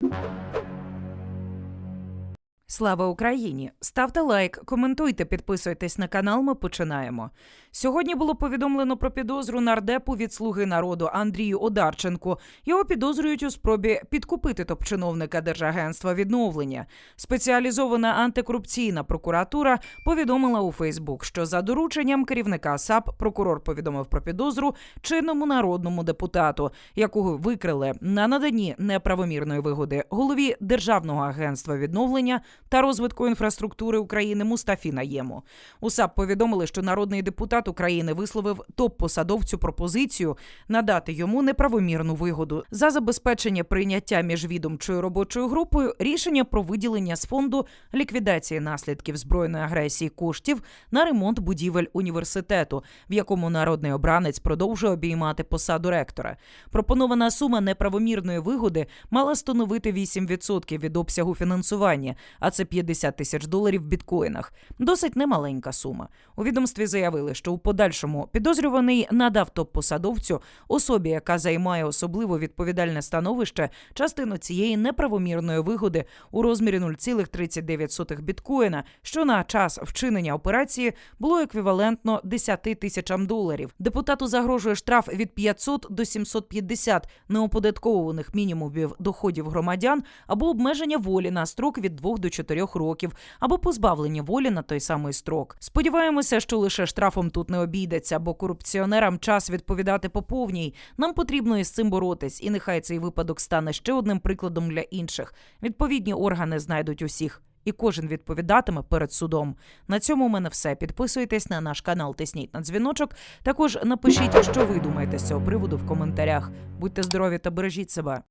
you Слава Україні! Ставте лайк, коментуйте, підписуйтесь на канал. Ми починаємо. Сьогодні було повідомлено про підозру нардепу від слуги народу Андрію Одарченку. Його підозрюють у спробі підкупити топ-чиновника Держагентства відновлення. Спеціалізована антикорупційна прокуратура повідомила у Фейсбук, що за дорученням керівника САП прокурор повідомив про підозру чинному народному депутату, якого викрили на наданні неправомірної вигоди голові Державного агентства відновлення та розвитку інфраструктури України Мустафі Наєму. У САП повідомили, що народний депутат України висловив топ-посадовцю пропозицію надати йому неправомірну вигоду за забезпечення прийняття міжвідомчою робочою групою рішення про виділення з фонду ліквідації наслідків збройної агресії коштів на ремонт будівель університету, в якому народний обранець продовжує обіймати посаду ректора. Пропонована сума неправомірної вигоди мала становити 8% від обсягу фінансування, а це 50 тисяч доларів в біткоїнах. Досить немаленька сума. У відомстві заявили, що у подальшому підозрюваний надав топ-посадовцю особі, яка займає особливо відповідальне становище, частину цієї неправомірної вигоди у розмірі 0,39 біткоїна, що на час вчинення операції було еквівалентно 10 тисячам доларів. Депутату загрожує штраф від 500 до 750 неоподатковуваних мінімумів доходів громадян або обмеження волі на строк від 2 до 4 років, або позбавлення волі на той самий строк. Сподіваємося, що лише штрафом тут не обійдеться, бо корупціонерам час відповідати по повній. Нам потрібно із цим боротись, і нехай цей випадок стане ще одним прикладом для інших. Відповідні органи знайдуть усіх. І кожен відповідатиме перед судом. На цьому у мене все. Підписуйтесь на наш канал, тисніть на дзвіночок. Також напишіть, що ви думаєте з цього приводу в коментарях. Будьте здорові та бережіть себе.